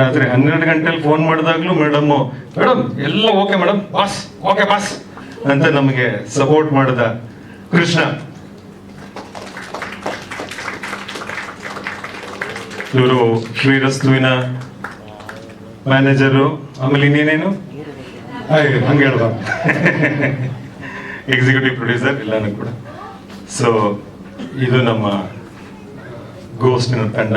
ರಾತ್ರಿ ಹನ್ನೆರಡು ಗಂಟೆಲಿ ಫೋನ್ ಮಾಡಿದಾಗ್ಲೂ ಮೇಡಮ್ ಮೇಡಮ್ ಎಲ್ಲ okay madam boss okay boss ಅಂತ ನಮಗೆ ಸಪೋರ್ಟ್ ಮಾಡಿದ ಕೃಷ್ಣ. ಇವರು ಶ್ರೀರಸ್ತುವಿನ ಮ್ಯಾನೇಜರು ಆಮೇಲೆ ಇನ್ನೇನೇನು? ಹಾಗೆ ಹೇಳ್ದ ಎಕ್ಸಿಕ್ಯೂಟಿವ್ ಪ್ರೊಡ್ಯೂಸರ್ ಎಲ್ಲಾನು ಕೂಡ. ಸೊ ಇದು ನಮ್ಮ ಗೋಸ್ಟಿನ ತಂಡ.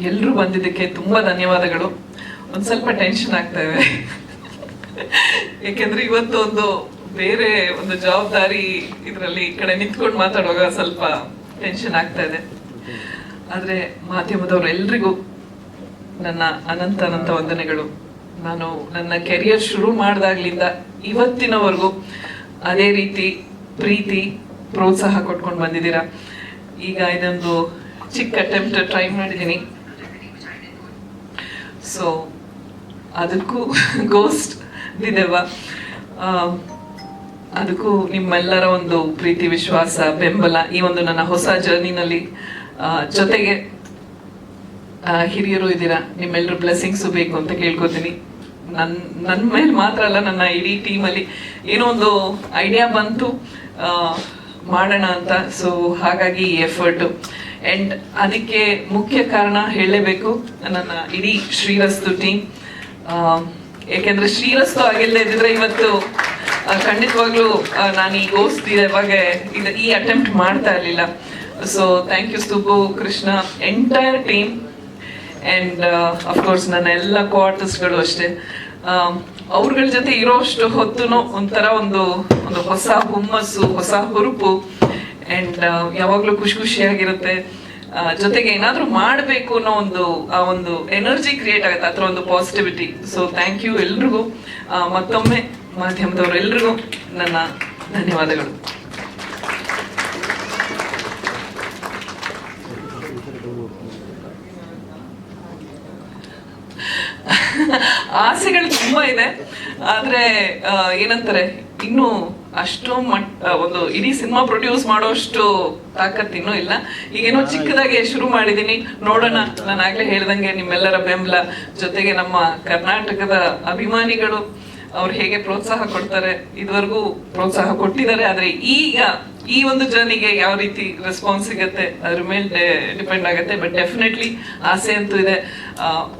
ಎಲ್ಲರೂ ಬಂದಿದ್ದಕ್ಕೆ ತುಂಬಾ ಧನ್ಯವಾದಗಳು. ಒಂದು ಸ್ವಲ್ಪ ಟೆನ್ಷನ್ ಆಗ್ತಾ ಇದೆ. ಯಾಕೆಂದ್ರೆ ಇವತ್ತು ಒಂದು ಬೇರೆ ಒಂದು ಜವಾಬ್ದಾರಿ ಇದರಲ್ಲಿ ಈ ಕಡೆ ನಿಂತ್ಕೊಂಡು ಮಾತಾಡುವಾಗ ಸ್ವಲ್ಪ ಟೆನ್ಷನ್ ಆಗ್ತಾ ಇದೆ. ಆದ್ರೆ ಮಾಧ್ಯಮದವರು ಎಲ್ರಿಗೂ ನನ್ನ ಅನಂತ ಅನಂತ ವಂದನೆಗಳು. ನಾನು ನನ್ನ ಕೆರಿಯರ್ ಶುರು ಮಾಡಿದಾಗ್ಲಿಂದ ಇವತ್ತಿನವರೆಗೂ ಅದೇ ರೀತಿ ಪ್ರೀತಿ, ಪ್ರೋತ್ಸಾಹ ಕೊಟ್ಕೊಂಡು ಬಂದಿದ್ದೀರಾ. ಈಗ ಇದೊಂದು ಚಿಕ್ಕ ಅಟೆಂಪ್ಟ್ ಟ್ರೈ ಮಾಡಿದ್ದೀನಿ. ಸೊ ಅದಕ್ಕೂ ಗೋಸ್ಟ್ ದಿದೆವ ಅದಕ್ಕೂ ನಿಮ್ಮೆಲ್ಲರ ಒಂದು ಪ್ರೀತಿ, ವಿಶ್ವಾಸ, ಬೆಂಬಲ ಈ ಒಂದು ನನ್ನ ಹೊಸ ಜರ್ನಿನಲ್ಲಿ ಜೊತೆಗೆ ಹಿರಿಯರು ಇದ್ದೀರಾ? ನಿಮ್ಮೆಲ್ಲರ ಬ್ಲೆಸ್ಸಿಂಗ್ಸು ಬೇಕು ಅಂತ ಕೇಳ್ಕೊತೀನಿ. ನನ್ನ ನನ್ನ ಮೇಲೆ ಮಾತ್ರ ಅಲ್ಲ, ನನ್ನ ಇಡೀ ಟೀಮಲ್ಲಿ ಏನೋ ಒಂದು ಐಡಿಯಾ ಬಂತು ಮಾಡೋಣ ಅಂತ. ಸೊ ಹಾಗಾಗಿ ಈ ಎಫರ್ಟ್ ಅಂಡ್ ಅದಕ್ಕೆ ಮುಖ್ಯ ಕಾರಣ ಹೇಳಲೇಬೇಕು ನನ್ನ ಇಡೀ ಶ್ರೀರಸ್ತು ಟೀಮ್ ಯಾಕೆಂದ್ರೆ ಶ್ರೀರಸ್ತು ಆಗಿಲ್ಲದೆ ಇದ್ದಿದ್ರೆ ಇವತ್ತು ಖಂಡಿತವಾಗ್ಲೂ ನಾನು ಈ ಇವಾಗ ಇದು, ಈ ಅಟೆಂಪ್ಟ್ ಮಾಡ್ತಾ ಇರಲಿಲ್ಲ. So thank you Subbu Krishna entire team and of course ನನ್ನ ಎಲ್ಲ ಕ್ವಾರ್ಟರ್ಸ್ಗಳು ಅಷ್ಟೇ. ಅವ್ರಗಳ ಜೊತೆ ಇರೋಷ್ಟು ಹೊತ್ತು ಒಂಥರ ಒಂದು ಒಂದು ಹೊಸ ಹುಮ್ಮಸ್ಸು, ಹೊಸ ಹುರುಪು. ಅಂಡ್ ಯಾವಾಗ್ಲೂ ಖುಷಿ ಖುಷಿಯಾಗಿರುತ್ತೆ. ಜೊತೆಗೆ ಏನಾದ್ರೂ ಮಾಡಬೇಕು ಅನ್ನೋ ಒಂದು, ಆ ಒಂದು ಎನರ್ಜಿ ಕ್ರಿಯೇಟ್ ಆಗುತ್ತೆ, ಆ ಒಂದು ಪಾಸಿಟಿವಿಟಿ ಸೊ ಥ್ಯಾಂಕ್ ಯು ಎಲ್ರಿಗೂ. ಮತ್ತೊಮ್ಮೆ ಮಾಧ್ಯಮದವರೆಲ್ಲರಿಗೂ ನನ್ನ ಧನ್ಯವಾದಗಳು. ಆಸೆಗಳು ತುಂಬಾ ಇದೆ. ಆದ್ರೆ ಏನಂತಾರೆ ಇನ್ನು ಅಷ್ಟು ಮಟ್ ಒಂದು ಇಡೀ ಸಿನಿಮಾ ಪ್ರೊಡ್ಯೂಸ್ ಮಾಡೋಷ್ಟು ತಾಕತ್ ಇನ್ನೂ ಇಲ್ಲ. ಈಗೇನೋ ಚಿಕ್ಕದಾಗಿ ಶುರು ಮಾಡಿದೀನಿ. ನೋಡೋಣ ನಾನು ಆಗ್ಲೇ ಹೇಳ್ದಂಗೆ ನಿಮ್ಮೆಲ್ಲರ ಬೆಂಬಲ ಜೊತೆಗೆ ನಮ್ಮ ಕರ್ನಾಟಕದ ಅಭಿಮಾನಿಗಳು. ಅವ್ರು ಹೇಗೆ ಪ್ರೋತ್ಸಾಹ ಕೊಡ್ತಾರೆ, ಇದುವರೆಗೂ ಪ್ರೋತ್ಸಾಹ ಕೊಟ್ಟಿದ್ದಾರೆ, ಆದ್ರೆ ಈಗ ಈ ಒಂದು ಜರ್ನಿಗೆ ಯಾವ ರೀತಿ ರೆಸ್ಪಾನ್ಸ್ ಸಿಗತ್ತೆ, ಅದ್ರ ಮೇಲೆ ಡಿಪೆಂಡ್ ಆಗುತ್ತೆ. ಬಟ್ ಡೆಫಿನೆಟ್ಲಿ ಆಸೆ ಅಂತೂ ಇದೆ.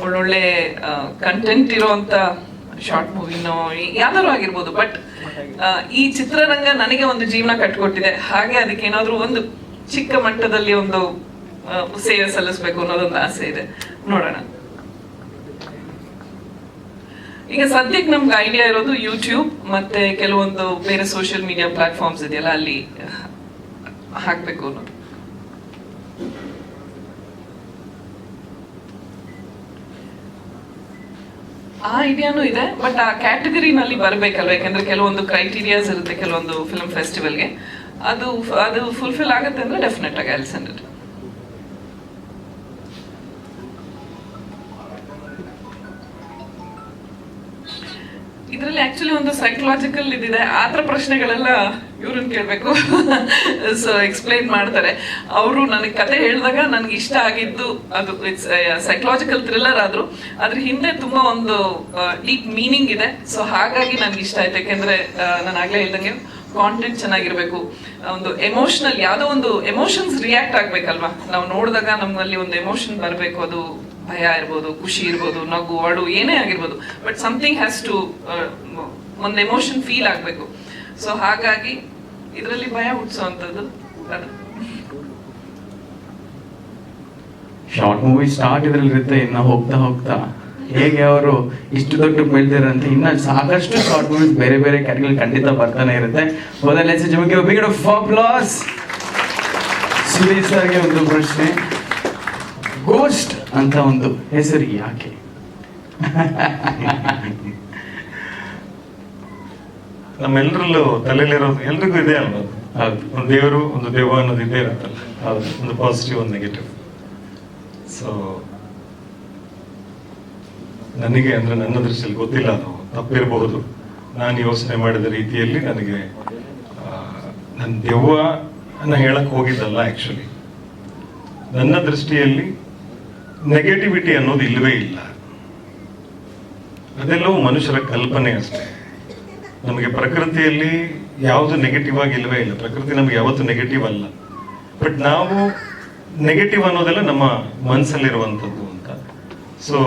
ಒಳ್ಳೊಳ್ಳೆ ಕಂಟೆಂಟ್ ಇರುವಂತ ಶಾರ್ಟ್ ಮೂವಿನೋ ಯಾವ್ದಾದ್ರು ಆಗಿರ್ಬೋದು. ಬಟ್ ಈ ಚಿತ್ರರಂಗ ನನಗೆ ಒಂದು ಜೀವನ ಕಟ್ಕೊಟ್ಟಿದೆ. ಹಾಗೆ ಅದಕ್ಕೆ ಏನಾದರೂ ಒಂದು ಚಿಕ್ಕ ಮಟ್ಟದಲ್ಲಿ ಒಂದು ಸೇವೆ ಸಲ್ಲಿಸ್ಬೇಕು ಅನ್ನೋದೊಂದು ಆಸೆ ಇದೆ. ನೋಡೋಣ. ಈಗ ಸದ್ಯಕ್ಕೆ ನಮ್ಗೆ ಐಡಿಯಾ ಇರೋದು ಯೂಟ್ಯೂಬ್ ಮತ್ತೆ ಕೆಲವೊಂದು ಬೇರೆ ಸೋಷಿಯಲ್ ಮೀಡಿಯಾ ಪ್ಲಾಟ್ಫಾರ್ಮ್ಸ್ ಇದೆಯಲ್ಲ, ಅಲ್ಲಿ ಹಾಕ್ಬೇಕು ಅನ್ನೋದು. ಆ ಐಡಿಯಾನು ಇದೆ ಬಟ್ ಆ ಕ್ಯಾಟಗರಿನಲ್ಲಿ ಬರಬೇಕಲ್ವ? ಯಾಕಂದ್ರೆ ಕೆಲವೊಂದು ಕ್ರೈಟೀರಿಯಾಸ್ ಇರುತ್ತೆ, ಕೆಲವೊಂದು ಫಿಲ್ಮ್ ಫೆಸ್ಟಿವಲ್ಗೆ ಅದು ಅದು ಫುಲ್ಫಿಲ್ ಆಗುತ್ತೆ ಅಂದ್ರೆ ಡೆಫಿನೆಟ್ ಆಗಿ ಇಟ್ ಆಕ್ಚುಲಿ ಒಂದು ಸೈಕಲಾಜಿಕಲ್ ಇದಿದೆ. ಆ ಥರ ಪ್ರಶ್ನೆಗಳೆಲ್ಲ ಇವ್ರನ್ನ ಕೇಳಬೇಕು. ಸೊ ಎಕ್ಸ್ಪ್ಲೈನ್ ಮಾಡ್ತಾರೆ. ಅವರು ನನಗೆ ಕತೆ ಹೇಳಿದಾಗ ನನಗೆ ಇಷ್ಟ ಆಗಿದ್ದು ಅದು. ಇಟ್ಸ್ ಸೈಕಲಾಜಿಕಲ್ ಥ್ರಿಲ್ಲರ್ ಆದರೂ. ಅದ್ರ ಹಿಂದೆ ತುಂಬಾ ಒಂದು ಡೀಪ್ ಮೀನಿಂಗ್ ಇದೆ. ಸೊ ಹಾಗಾಗಿ ನನಗೆ ಇಷ್ಟ ಆಯ್ತು. ಯಾಕೆಂದ್ರೆ ನಾನು ಆಗಲೇ ಹೇಳ್ದಂಗೆ ಕಾಂಟೆಂಟ್ ಚೆನ್ನಾಗಿರ್ಬೇಕು. ಒಂದು ಎಮೋಷನಲ್ ಯಾವುದೋ ಒಂದು ಎಮೋಷನ್ಸ್ ರಿಯಾಕ್ಟ್ ಆಗ್ಬೇಕಲ್ವಾ? ನಾವು ನೋಡಿದಾಗ ನಮ್ಮಲ್ಲಿ ಒಂದು ಎಮೋಷನ್ ಬರಬೇಕು. ಅದು ಭಯ ಇರ್ಬೋದು, ಖುಷಿ ಇರ್ಬೋದು, ನಗು, ಅಡು, ಏನೇ ಆಗಿರ್ಬೋದು. ಬಟ್ ಸಮಥಿಂಗ್ ಹ್ಯಾಸ್ ಟು ಒಂದು ಎಮೋಷನ್ ಫೀಲ್ ಆಗಬೇಕು. ಸೊ ಹಾಗಾಗಿ ಇದರಲ್ಲಿ ಭಯ ಹುಟ್ಟಿಸುವಂಥದ್ದು ಅದು. ಶಾರ್ಟ್ ಮೂವಿ ಸ್ಟಾರ್ಟ್ ಇದ್ರಲ್ಲಿರುತ್ತೆ ಇನ್ನ ಹೋಗ್ತಾ ಹೋಗ್ತಾ. ಹೇಗೆ ಅವರು ಇಷ್ಟು ದೊಡ್ಡ ಬೆಳೆದಿರಂತೆ ಇನ್ನ ಸಾಕಷ್ಟು ಶಾರ್ಟ್ ಮೂವೀಸ್ ಬೇರೆ ಬೇರೆ ಕ್ಯಾಟಗರಿ ಖಂಡಿತ ಬರ್ತಾನೆ ಇರುತ್ತೆ. ಮೊದಲ ನಿಮಗೆ ಬಿಗ್ ಫಾಪ್ಲಾಸ್ ಸುರೇಶ್ ಸರ್ಗೆ ಒಂದು ಪ್ರಶ್ನೆ. ಗೋಸ್ಟ್ ಅಂತ ಒಂದು ಹೆಸರು ಯಾಕೆ? ನಮ್ಮೆಲ್ಲರಲ್ಲೂ ತಲೆಯಲ್ಲಿರೋದು ಎಲ್ರಿಗೂ ಇದೆ ಅಲ್ವಾ ಹೌದು. ಒಂದು ದೇವರು ಒಂದು ದೇವ ಅನ್ನೋದು ಇದೇ ಇರುತ್ತಲ್ಲ. ಹೌದು. ಒಂದು ಪಾಸಿಟಿವ್ ಒಂದು ನೆಗೆಟಿವ್ ಸೊ ನನಗೆ ಅಂದ್ರೆ ನನ್ನ ದೃಷ್ಟಿಯಲ್ಲಿ ಗೊತ್ತಿಲ್ಲ ಅದು ತಪ್ಪಿರಬಹುದು. ನಾನು ಯೋಚನೆ ಮಾಡಿದ ರೀತಿಯಲ್ಲಿ ನನಗೆ ನನ್ನ ದೆವ್ವ ಅನ್ನ ಹೇಳಕ್ ಹೋಗಿದ್ದಲ್ಲ ಆಕ್ಚುಲಿ ನನ್ನ ದೃಷ್ಟಿಯಲ್ಲಿ ನೆಗೆಟಿವಿಟಿ ಅನ್ನೋದು ಇಲ್ಲವೇ ಇಲ್ಲ. ಅದೆಲ್ಲವೂ ಮನುಷ್ಯರ ಕಲ್ಪನೆ ಅಷ್ಟೇ. ನಮಗೆ ಪ್ರಕೃತಿಯಲ್ಲಿ ಯಾವುದು ನೆಗೆಟಿವ್ ಆಗಿ ಇಲ್ಲವೇ ಇಲ್ಲ. ಪ್ರಕೃತಿ ನಮಗೆ ಯಾವತ್ತೂ ನೆಗೆಟಿವ್ ಅಲ್ಲ. ಬಟ್ ನಾವು ನೆಗೆಟಿವ್ ಅನ್ನೋದೆಲ್ಲ ನಮ್ಮ ಮನಸ್ಸಲ್ಲಿರುವಂಥದ್ದು ಅಂತ. ಸೊ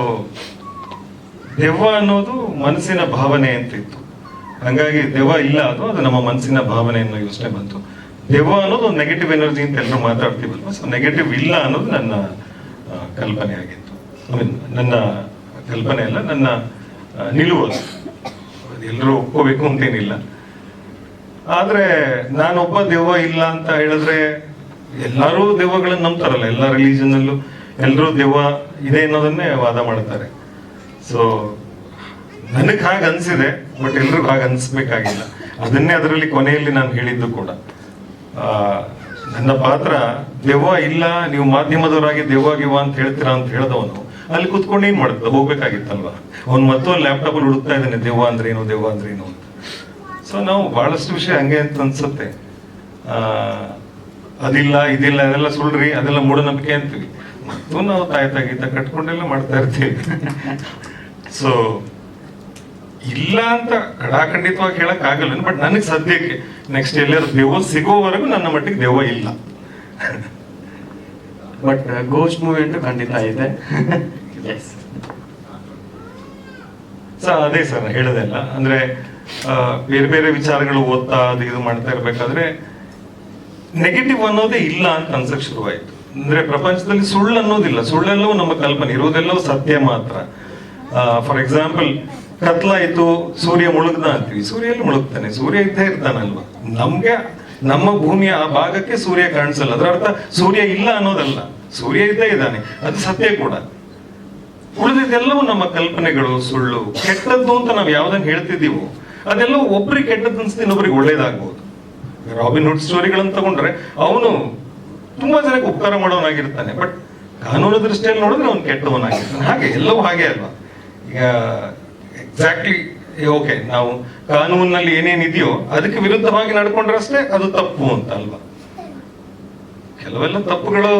ದೆವ್ವ ಅನ್ನೋದು ಮನಸ್ಸಿನ ಭಾವನೆ ಅಂತ ಇತ್ತು. ಹಂಗಾಗಿ ದೆವ್ವ ಇಲ್ಲ ಅದು ಅದು ನಮ್ಮ ಮನಸ್ಸಿನ ಭಾವನೆ ಅನ್ನೋ ಯೋಚನೆ ಬಂತು. ದೆವ್ವ ಅನ್ನೋದು ನೆಗೆಟಿವ್ ಎನರ್ಜಿ ಅಂತ ಎಲ್ಲರೂ ಮಾತಾಡ್ತೀವಲ್ವ? ಸೊ ನೆಗೆಟಿವ್ ಇಲ್ಲ ಅನ್ನೋದು ನನ್ನ ಕಲ್ಪನೆ ಆಗಿತ್ತು. ನನ್ನ ಕಲ್ಪನೆ ಅಲ್ಲ, ನನ್ನ ನಿಲುವು ಎಲ್ಲರೂ ಒಪ್ಕೋಬೇಕು ಅಂತೇನಿಲ್ಲ. ಆದ್ರೆ ನಾನೊಬ್ಬ ದೆವ್ವ ಇಲ್ಲ ಅಂತ ಹೇಳಿದ್ರೆ ಎಲ್ಲರೂ ದೆವ್ವಗಳನ್ನ ನಂಬ್ತಾರಲ್ಲ, ಎಲ್ಲ ರಿಲಿಜನ್ ಅಲ್ಲೂ ಎಲ್ಲರೂ ದೆವ್ವ ಇದೆ ಅನ್ನೋದನ್ನೇ ವಾದ ಮಾಡ್ತಾರೆ ಸೊ ನನಗೆ ಹಾಗೆ ಅನ್ಸಿದೆ, ಬಟ್ ಎಲ್ರಿಗೂ ಹಾಗೆ ಅನ್ಸ್ಬೇಕಾಗಿಲ್ಲ. ಅದನ್ನೇ ಅದರಲ್ಲಿ ಕೊನೆಯಲ್ಲಿ ನಾನು ಹೇಳಿದ್ದು ಕೂಡ. ನನ್ನ ಪಾತ್ರ ದೆವ್ವ ಇಲ್ಲ, ನೀವು ಮಾಧ್ಯಮದವರಾಗಿ ದೆವ್ವ ಗಿವ್ವ ಅಂತ ಹೇಳ್ತೀರಾ ಅಂತ ಹೇಳ್ದವನು ಅಲ್ಲಿ ಕುತ್ಕೊಂಡು ಏನ್ ಮಾಡುತ್ತೆ ಹೋಗ್ಬೇಕಾಗಿತ್ತಲ್ವಾ? ಅವ್ನು ಮತ್ತೊಂದು ಲ್ಯಾಪ್ಟಾಪ್ ಅಲ್ಲಿ ಹುಡುಕ್ತಾ ಇದ್ದಾನೆ ದೇವ ಅಂದ್ರೇನು ಏನು, ದೆವ್ವ ಅಂದ್ರೆ ಏನು ಅಂತ. ಸೊ ನಾವು ಬಹಳಷ್ಟು ವಿಷಯ ಹಂಗೆ ಅಂತ ಅನ್ಸುತ್ತೆ. ಅದಿಲ್ಲ, ಇದಿಲ್ಲ, ಅದೆಲ್ಲ ಸುಳ್ರಿ ಅದೆಲ್ಲ ಮೂಢನಂಬಿಕೆ ಅಂತೀವಿ. ಮತ್ತು ನಾವು ತಾಯ್ತ ಗೀತ ಕಟ್ಕೊಂಡೆಲ್ಲ ಮಾಡ್ತಾ ಇರ್ತೀವಿ. ಸೊ ಇಲ್ಲ ಅಂತ ಕಡಾಖಂಡಿತವಾಗಿ ಹೇಳಕ್ ಆಗಲ್ಲ, ಬಟ್ ನನಗೆ ಸದ್ಯಕ್ಕೆ ನೆಕ್ಸ್ಟ್ ಎಲ್ಲರೂ ದೆವ್ವ ಸಿಗೋವರೆಗೂ ನನ್ನ ಮಟ್ಟಿಗೆ ದೆವ್ವ ಇಲ್ಲ. ಬಟ್ ಗೋಸ್ಟ್ ಮೂವಿ ಅಂತ ಖಂಡಿತ ಇದೆ. ಸೊ ಅದೇ ಸರ್ ಹೇಳೋದೆಲ್ಲ ಅಂದ್ರೆ ಬೇರೆ ಬೇರೆ ವಿಚಾರಗಳು ಓದ್ತಾ ಅದು ಇದು ಮಾಡ್ತಾ ಇರ್ಬೇಕಾದ್ರೆ ನೆಗೆಟಿವ್ ಅನ್ನೋದೇ ಇಲ್ಲ ಅಂತ ಅನ್ಸಕ್ ಶುರುವಾಯ್ತು. ಅಂದ್ರೆ, ಪ್ರಪಂಚದಲ್ಲಿ ಸುಳ್ಳು ಅನ್ನೋದಿಲ್ಲ. ಸುಳ್ಳೆಲ್ಲವೂ ನಮ್ಮ ಕಲ್ಪನೆ. ಇರೋದೆಲ್ಲವೂ ಸತ್ಯ ಮಾತ್ರ. ಫಾರ್ ಎಕ್ಸಾಂಪಲ್ ಕತ್ಲಾಯ್ತು, ಸೂರ್ಯ ಮುಳುಗ್ದ ಅಂತೀವಿ. ಸೂರ್ಯ ಎಲ್ಲಿ ಮುಳುಗ್ತಾನೆ? ಸೂರ್ಯ ಇದ್ದೇ ಇರ್ತಾನಲ್ವಾ? ನಮ್ಗೆ, ನಮ್ಮ ಭೂಮಿಯ ಆ ಭಾಗಕ್ಕೆ ಸೂರ್ಯ ಕಾಣಿಸಲ್ಲ. ಅದರ ಅರ್ಥ, ಸೂರ್ಯ ಇಲ್ಲ ಅನ್ನೋದಲ್ಲ. ಸೂರ್ಯ ಇದ್ದೇ ಇದ್ದಾನೆ. ಅದು ಸತ್ಯ ಕೂಡ. ಉಳಿದಿದ್ದೆಲ್ಲವೂ ನಮ್ಮ ಕಲ್ಪನೆಗಳು, ಸುಳ್ಳು, ಕೆಟ್ಟದ್ದು ಅಂತ ನಾವು ಯಾವ್ದನ್ನ ಹೇಳ್ತಿದ್ದೀವೋ, ಅದೆಲ್ಲವೂ ಒಬ್ರಿಗೆ ಕೆಟ್ಟದ್ದು ಅನ್ಸುತ್ತೆ ಇನ್ನೊಬ್ರಿಗೆ ಒಳ್ಳೇದಾಗ್ಬೋದು. ರಾಬಿನ್ ಹುಡ್ ಸ್ಟೋರಿಗಳನ್ನು ತಗೊಂಡ್ರೆ ಅವನು ತುಂಬಾ ಜನಕ್ಕೆ ಉಪಕಾರ ಮಾಡೋನಾಗಿರ್ತಾನೆ ಬಟ್ ಕಾನೂನು ದೃಷ್ಟಿಯಲ್ಲಿ ನೋಡಿದ್ರೆ ಅವನು ಕೆಟ್ಟವನಾಗಿರ್ತಾನೆ. ಹಾಗೆ ಎಲ್ಲವೂ ಹಾಗೆ ಅಲ್ವಾ? ಈಗ ಎಕ್ಸಾಕ್ಟ್ಲಿ ಓಕೆ ನಾವು ಕಾನೂನಿನಲ್ಲಿ ಏನೇನಿದೆಯೋ ಅದಕ್ಕೆ ವಿರುದ್ಧವಾಗಿ ನಡ್ಕೊಂಡ್ರೆ ಅಷ್ಟೇ ಅದು ತಪ್ಪು ಅಂತ ಅಲ್ವಾ? ಕೆಲವೆಲ್ಲ ತಪ್ಪುಗಳು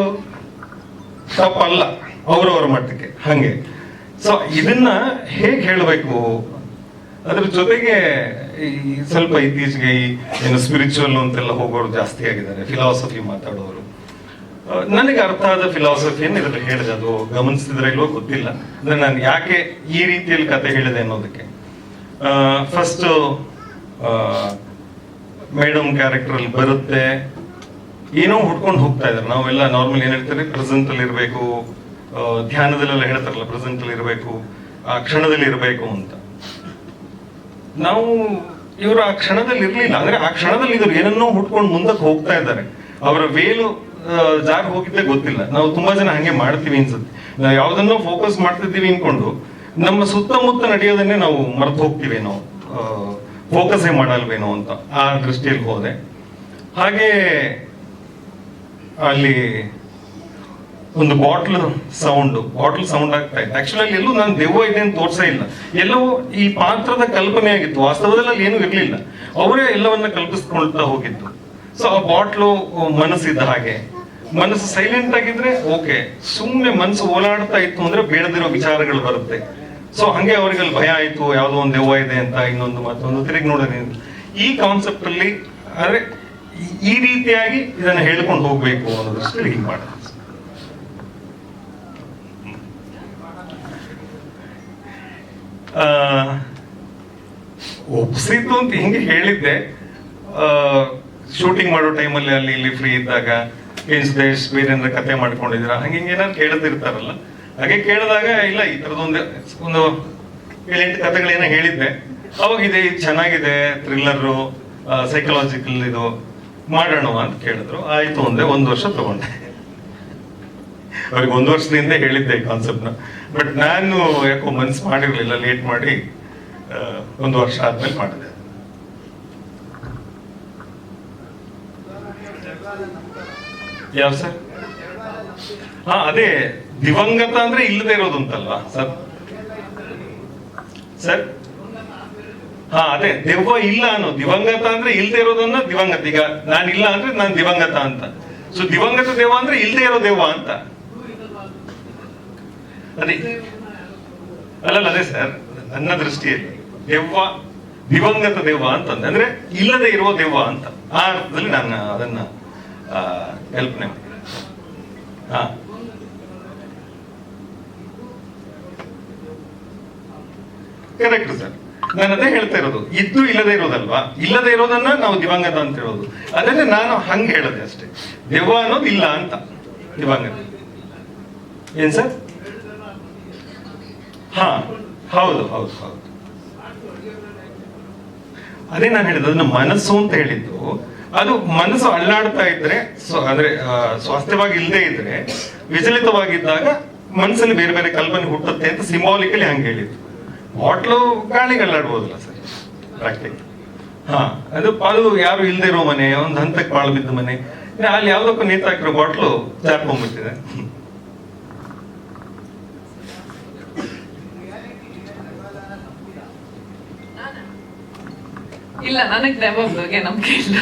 ತಪ್ಪಲ್ಲ. ಅವರವರ ಮಟ್ಟಕ್ಕೆ. ಹಂಗೆ. ಸೊ ಇದನ್ನ ಹೇಗೆ ಹೇಳಬೇಕು? ಅದ್ರ ಜೊತೆಗೆ ಈ ಸ್ವಲ್ಪ ಇತ್ತೀಚೆಗೆ ಈ ಏನು ಸ್ಪಿರಿಚುವಲ್ ಅಂತೆಲ್ಲ ಹೋಗೋರು ಜಾಸ್ತಿ ಆಗಿದ್ದಾರೆ. ಫಿಲಾಸಫಿ ಮಾತಾಡೋರು. ನನಗೆ ಅರ್ಥ ಆದ ಫಿಲಾಸಫಿಯನ್ನು ಇದ್ರಲ್ಲಿ ಹೇಳಿದೆ? ಅದು ಗಮನಿಸಿದ್ರೆ ಇಲ್ವೋ ಗೊತ್ತಿಲ್ಲ. ಅಂದ್ರೆ ನಾನು ಯಾಕೆ ಈ ರೀತಿಯಲ್ಲಿ ಕತೆ ಹೇಳಿದೆ ಅನ್ನೋದಕ್ಕೆ. ಫಸ್ಟ್ ಮೇಡಮ್ ಕ್ಯಾರೆಕ್ಟರ್ ಅಲ್ಲಿ ಬರುತ್ತೆ. ಏನೋ ಹುಡ್ಕೊಂಡು ಹೋಗ್ತಾ ಇದಾರೆ ನಾವೆಲ್ಲ ನಾರ್ಮಲ್ ಏನ್ ಹೇಳ್ತಾರೆ? ಪ್ರೆಸೆಂಟ್ ಅಲ್ಲಿ ಇರಬೇಕು. ಧ್ಯಾನದಲ್ಲೆಲ್ಲ ಹೇಳ್ತಾರಲ್ಲ ಪ್ರೆಸೆಂಟ್ ಅಲ್ಲಿ ಇರಬೇಕು, ಆ ಕ್ಷಣದಲ್ಲಿ ಇರಬೇಕು ಅಂತ. ನಾವು ಇವರು ಆ ಕ್ಷಣದಲ್ಲಿ ಇರ್ಲಿಲ್ಲ. ಅಂದ್ರೆ ಆ ಕ್ಷಣದಲ್ಲಿ ಇವರು ಏನನ್ನೋ ಹುಟ್ಕೊಂಡು ಮುಂದಕ್ಕೆ ಹೋಗ್ತಾ ಇದ್ದಾರೆ. ಅವರ ವೇಲು ಜಾರ್ ಹೋಗಿದ್ದೆ ಗೊತ್ತಿಲ್ಲ. ನಾವು ತುಂಬಾ ಜನ ಹಂಗೆ ಮಾಡ್ತೀವಿ ಅನ್ಸುತ್ತೆ. ನಾವು ಯಾವ್ದನ್ನೋ ಫೋಕಸ್ ಮಾಡ್ತಿದ್ದೀವಿ ಅನ್ಕೊಂಡು, ನಮ್ಮ ಸುತ್ತಮುತ್ತ ನಡೆಯೋದನ್ನೇ ನಾವು ಮರ್ತು ಹೋಗ್ತೀವೇನೋ ಫೋಕಸೇ ಮಾಡಲ್ವೇನೋ ಅಂತ ಆ ದೃಷ್ಟಿಯಲ್ಲಿ ಹೋದೆ ಹಾಗೆ ಅಲ್ಲಿ ಒಂದು ಬಾಟ್ಲ್ ಸೌಂಡ್ ಬಾಟ್ಲ್ ಸೌಂಡ್ ಆಗ್ತಾ ಇತ್ತು. ಆಕ್ಚುಲಿ ಎಲ್ಲೂ ನಾನು ದೆವ್ವ ಇದೆ ಅಂತ ತೋರ್ಸೇ ಇಲ್ಲ. ಎಲ್ಲವೂ ಈ ಪಾತ್ರದ ಕಲ್ಪನೆ ಆಗಿತ್ತು. ವಾಸ್ತವದಲ್ಲಿ ಅಲ್ಲಿ ಏನೂ ಇರಲಿಲ್ಲ. ಅವರೇ ಎಲ್ಲವನ್ನ ಕಲ್ಪಿಸ್ಕೊಳ್ತಾ ಹೋಗಿದ್ದು. ಸೊ ಆ ಬಾಟ್ಲು ಮನಸ್ಸಿದ್ದ ಹಾಗೆ. ಮನಸ್ಸು ಸೈಲೆಂಟ್ ಆಗಿದ್ರೆ ಓಕೆ ಸುಮ್ಮನೆ ಮನಸ್ಸು ಓಲಾಡ್ತಾ ಇತ್ತು ಅಂದ್ರೆ ಬೇಡದಿರೋ ವಿಚಾರಗಳು ಬರುತ್ತೆ. ಸೊ ಹಂಗೆ ಅವರಿಗೆ ಭಯ ಆಯ್ತು. ಯಾವುದೋ ಒಂದು ದೆವ್ವ ಇದೆ ಅಂತ ಇನ್ನೊಂದು ಮತ್ತೊಂದು ತಿರುಗಿ ನೋಡೋದು ಈ ಕಾನ್ಸೆಪ್ಟ್ ಅಲ್ಲಿ ಅಂದ್ರೆ ಈ- ರೀತಿಯಾಗಿ ಇದನ್ನ ಹೇಳ್ಕೊಂಡು ಹೋಗ್ಬೇಕು ಅನ್ನೋದಷ್ಟು ಹಿಂಗ್ ಮಾಡೋದು ಒಪ್ಸಿದ್ದು ಅಂತ ಹಿಂಗೆ ಹೇಳಿದ್ದೆ. ಶೂಟಿಂಗ್ ಮಾಡೋ ಟೈಮಲ್ಲಿ ಅಲ್ಲಿ ಇಲ್ಲಿ ಫ್ರೀ ಇದ್ದಾಗ, ಏನ್ ಸುದೇಶ್ ಬೇರೆ ಕತೆ ಮಾಡ್ಕೊಂಡಿದ್ದೀರಾ? ಹಂಗೆ ಹಿಂಗೆ ಏನಾದ್ರು ಕೇಳದಿರ್ತಾರಲ್ಲ ಹಾಗೆ ಕೇಳಿದಾಗ, ಇಲ್ಲ, ಈ ಥರದೊಂದು ಒಂದು ಏಳೆಂಟು ಕತೆಗಳೇನೋ ಹೇಳಿದ್ದೆ. ಅವಾಗ ಇದೆ, ಇದು ಚೆನ್ನಾಗಿದೆ ಥ್ರಿಲ್ಲರು ಸೈಕಲಾಜಿಕಲ್ ಇದು ಮಾಡೋಣ ಅಂತ ಕೇಳಿದ್ರು. ಆಯಿತು ಅಂದೆ, ಒಂದು ವರ್ಷ ತಗೊಂಡೆ. ಅವ್ರಿಗೆ ಒಂದು ವರ್ಷದಿಂದ ಹೇಳಿದ್ದೆ ಈ ಕಾನ್ಸೆಪ್ಟ್ನ ಬಟ್ ನಾನು ಯಾಕೋ ಮನ್ಸು ಮಾಡಿರ್ಲಿಲ್ಲ ಲೇಟ್ ಮಾಡಿ ಒಂದು ವರ್ಷ ಆದ್ಮೇಲೆ ಮಾಡಿದೆ. ಯಾವ ಸರ್? ಹಾ, ಅದೇ, ದಿವಂಗತ ಅಂದ್ರೆ ಇಲ್ಲದೆ ಇರೋದು ಅಂತಲ್ವಾ ಸರ್? ಸರ್? ಹಾ, ಅದೇ, ದೆವ್ವ ಇಲ್ಲ ಅನ್ನೋ, ದಿವಂಗತ ಅಂದ್ರೆ ಇಲ್ಲದೆ ಇರೋದನ್ನ ದಿವಂಗತ. ಈಗ ನಾನು ಇಲ್ಲ ಅಂದ್ರೆ ನಾನು ದಿವಂಗತ ಅಂತ. ಸೊ ದಿವಂಗತ ದೇವ ಅಂದ್ರೆ ಇಲ್ದೇ ಇರೋ ದೇವ ಅಂತ. ಅದೇ ಅಲ್ಲಲ್ಲ, ಅದೇ ಸರ್, ನನ್ನ ದೃಷ್ಟಿಯಲ್ಲಿ ದೆವ್ವ, ದಿವಂಗತ ದೆವ್ವ ಅಂತಂದ್ರೆ ಅಂದ್ರೆ ಇಲ್ಲದೆ ಇರುವ ದೆವ್ವ ಅಂತ. ಆ ಅರ್ಥದಲ್ಲಿ ನಾನು ಅದನ್ನ ಕಲ್ಪನೆ. ಹಾ. Correct sir. ನಾನು ಅದೇ ಹೇಳ್ತಾ ಇರೋದು. ಇದ್ದು ಇಲ್ಲದೆ ಇರೋದಲ್ವಾ? ಇಲ್ಲದೆ ಇರೋದನ್ನ ನಾವು ದಿವಂಗತ ಅಂತ ಹೇಳೋದು. ಅದನ್ನೇ ನಾನು ಹಂಗೆ ಹೇಳದೆ ಅಷ್ಟೇ. ದೆವ್ವ ಅನ್ನೋದು ಇಲ್ಲ ಅಂತ, ದಿವಂಗತ. ಏನ್ ಸರ್? ಹಾ, ಹೌದು ಹೌದು ಹೌದು. ಅದೇ ನಾನು ಹೇಳಿದ್ದು, ಅದನ್ನ ಮನಸ್ಸು ಅಂತ ಹೇಳಿದ್ದು, ಅದು ಮನಸ್ಸು ಅಳ್ಳಾಡ್ತಾ ಇದ್ರೆ ಅಂದ್ರೆ ಸ್ವಾಸ್ಥ್ಯವಾಗಿ ಇಲ್ಲದೆ ಇದ್ರೆ, ವಿಚಲಿತವಾಗಿದ್ದಾಗ ಮನಸ್ಸಲ್ಲಿ ಬೇರೆ ಬೇರೆ ಕಲ್ಪನೆ ಹುಟ್ಟುತ್ತೆ ಅಂತ ಸಿಂಬಾಲಿಕಲಿ ಹಂಗೆ ಹೇಳಿದ್ದು. ಬಾಟ್ಲು ಗಾಳಿಗೆ ಅಲ್ಲಾಡ್ಬೋದಲ್ಲ ಸರ್ ಪ್ರಾಕ್ಟಿಕ್ ಹಾ, ಅದು ಪಾಲು ಯಾರು ಇಲ್ಲದೆ ಇರೋ ಮನೆ, ಒಂದು ಹಂತಕ್ಕೆ ಪಾಳು ಬಿದ್ದ ಮನೆ ಅಲ್ಲಿ ಯಾವ್ದಕ್ಕೂ ನೇತಾಕಿರೋ ಬಾಟ್ಲು ಜಾರ್ಕೊಂಡ್ಬಿಟ್ಟಿದೆ. ಇಲ್ಲ, ನನಗೆ ದೆವ್ವ ಬಗ್ಗೆ ನಂಬಿಕೆ ಇಲ್ಲ.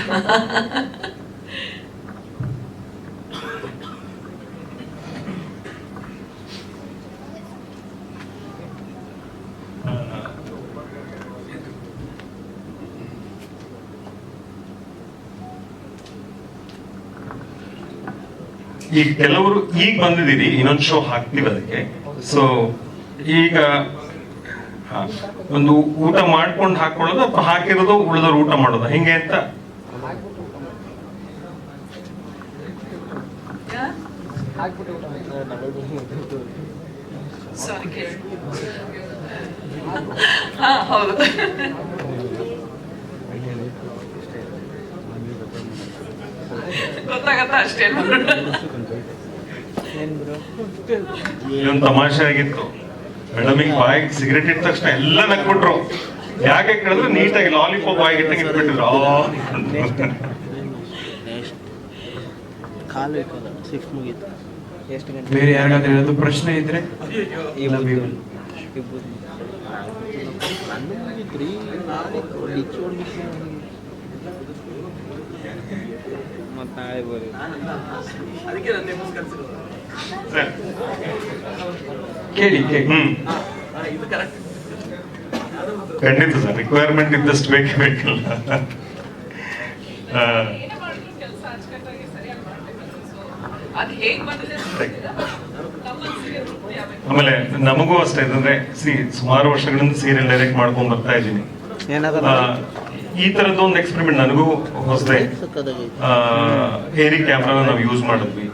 ಈಗ ಕೆಲವರು ಈಗ ಬಂದಿದ್ದೀರಿ, ಇನ್ನೊಂದು ಶೋ ಹಾಕ್ತೀವಿ ಅದಕ್ಕೆ. ಸೊ ಈಗ ಒಂದು ಊಟ ಮಾಡ್ಕೊಂಡು ಹಾಕೊಳ್ಳೋದು ಅಥವಾ ಹಾಕಿರೋದು ಉಳಿದವ್ರು ಊಟ ಮಾಡೋದು ಹಿಂಗೆ ಅಂತ? ಹೌದು ಗೊತ್ತಾಗತ್ತ ಅಷ್ಟೇ ಏನ್ ತಮಾಷೆ ಆಗಿತ್ತು? ಮೇಡಮಿಗೆ ಬಾಯಿಗೆ ಸಿಗರೇಟ್ ಇಟ್ಟ ತಕ್ಷಣ ಎಲ್ಲ ನಕ್ಬಿಟ್ರು. ಯಾಕೆ ಕೇಳಿದ್ರೆ ನೀಟಾಗಿ ಲಾಲಿಪಾಪ್ ಬಾಯಿಗೆ ಗಂಟೆ? ಬೇರೆ ಯಾರಿಗಾದ್ರೂ ಏನಾದ್ರು ಪ್ರಶ್ನೆ ಇದ್ರೆ ಮತ್ತೆ ಬರೀ ಅದಕ್ಕೆ ನಾನು ರೀ ನಾಳೆ. ಕೇಳಿ ಕೇಳಿ. ಹ್ಮ್. ಖಂಡಿತ ಸರ್ ರಿಕ್ವೈರ್ಮೆಂಟ್ ಇದ್ದಷ್ಟು ಬೇಕೇ ಬೇಕಲ್ಲ. ಆಮೇಲೆ ನಮಗೂ ಅಷ್ಟೇ ಅಂದ್ರೆ ಸಿ ಸುಮಾರು ವರ್ಷಗಳಿಂದ ಸೀರಿಯಲ್ ಡೈರೆಕ್ಟ್ ಮಾಡ್ಕೊಂಡು ಬರ್ತಾ ಇದ್ದೀನಿ. ಈ ತರದ್ದು ಒಂದು ಎಕ್ಸ್ಪೆರಿಮೆಂಟ್ ನನಗೂ ಹೊಸದೇ. ಏರಿ ಕ್ಯಾಮ್ರಾನ ನಾವು ಯೂಸ್ ಮಾಡಿದ್ವಿ.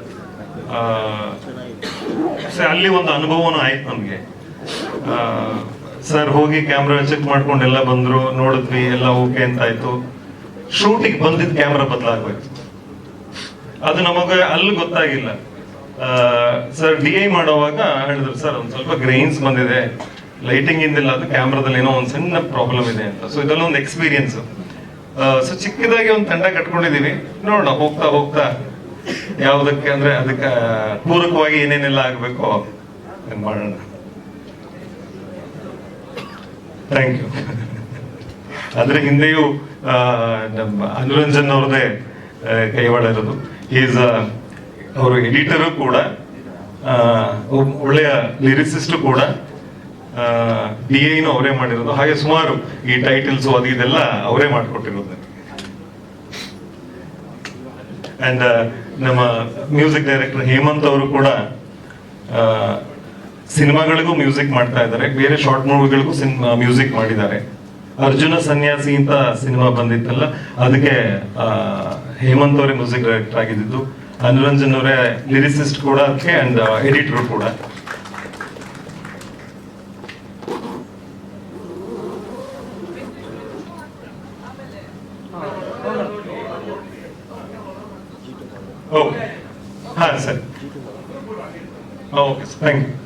ಅಲ್ಲಿ ಒಂದು ಅನುಭವನೂ ಆಯ್ತು ನಮಗೆ. ಸರ್, ಹೋಗಿ ಕ್ಯಾಮ್ರಾ ಚೆಕ್ ಮಾಡ್ಕೊಂಡು ಎಲ್ಲ ಬಂದ್ರು, ನೋಡಿದ್ವಿ, ಎಲ್ಲ ಓಕೆ ಅಂತ ಆಯ್ತು. ಶೂಟಿಂಗ್ ಬಂದಿದ್ದ ಕ್ಯಾಮ್ರಾ ಬದಲಾಗಬೇಕು. ಅದು ನಮಗೆ ಅಲ್ಲಿ ಗೊತ್ತಾಗಿಲ್ಲ. ಸರ್ ಡಿ ಐ ಮಾಡುವಾಗ ಹೇಳಿದ್ರು, ಸರ್, ಒಂದು ಸ್ವಲ್ಪ ಗ್ರೈನ್ಸ್ ಬಂದಿದೆ. ಲೈಟಿಂಗ್ ಇಂದಿಲ್ಲ, ಅದು ಕ್ಯಾಮ್ರಾದಲ್ಲಿ ಏನೋ ಒಂದು ಸಣ್ಣ ಪ್ರಾಬ್ಲಮ್ ಇದೆ ಅಂತ. ಸೊ ಇದೆಲ್ಲ ಒಂದು ಎಕ್ಸ್ಪೀರಿಯನ್ಸ್ ಸೊ ಚಿಕ್ಕದಾಗಿ ಒಂದು ತಂಡ ಕಟ್ಕೊಂಡಿದೀವಿ ನೋಡೋಣ, ಹೋಗ್ತಾ ಹೋಗ್ತಾ ಯಾವುದಕ್ಕೆ ಅಂದ್ರೆ ಅದಕ್ಕೆ ಪೂರಕವಾಗಿ ಏನೇನೆಲ್ಲ ಆಗಬೇಕು ಮಾಡೋಣ. ಥ್ಯಾಂಕ್ ಯು ಅದ್ರ ಹಿಂದೆಯೂ ನಮ್ಮ ಅನುರಂಜನ್ ಅವ್ರದೇ ಕೈವಾಡ ಇರೋದು. ಈಸ್ ಅವರು ಎಡಿಟರು ಕೂಡ ಒಳ್ಳೆಯ ಲಿರಿಸಿಸ್ಟು ಕೂಡ ಡಿ ಐನು ಅವರೇ ಮಾಡಿರೋದು. ಹಾಗೆ ಸುಮಾರು ಈ ಟೈಟಲ್ಸ್ ಅದು ಇದೆಲ್ಲ ಅವರೇ ಮಾಡಿಕೊಟ್ಟಿರೋದು. ಅಂಡ್ ನಮ್ಮ ಮ್ಯೂಸಿಕ್ ಡೈರೆಕ್ಟರ್ ಹೇಮಂತ್ ಅವರು ಕೂಡ ಸಿನಿಮಾಗಳಿಗೂ ಮ್ಯೂಸಿಕ್ ಮಾಡ್ತಾ ಇದ್ದಾರೆ. ಬೇರೆ ಶಾರ್ಟ್ ಮೂವಿಗಳಿಗೂ ಸಿನಿಮಾ ಮ್ಯೂಸಿಕ್ ಮಾಡಿದ್ದಾರೆ. ಅರ್ಜುನ ಸನ್ಯಾಸಿ ಅಂತ ಸಿನಿಮಾ ಬಂದಿತ್ತಲ್ಲ, ಅದಕ್ಕೆ ಹೇಮಂತ್ ಅವರೇ ಮ್ಯೂಸಿಕ್ ಡೈರೆಕ್ಟರ್ ಆಗಿದ್ದು, ಅನುರಂಜನ್ ಅವರೇ ಲಿರಿಸಿಸ್ಟ್ ಕೂಡ ಅದಕ್ಕೆ ಅಂಡ್ ಎಡಿಟರ್ ಕೂಡ ಓಕೆ ಹಾ ಸರಿ ಥ್ಯಾಂಕ್ ಯು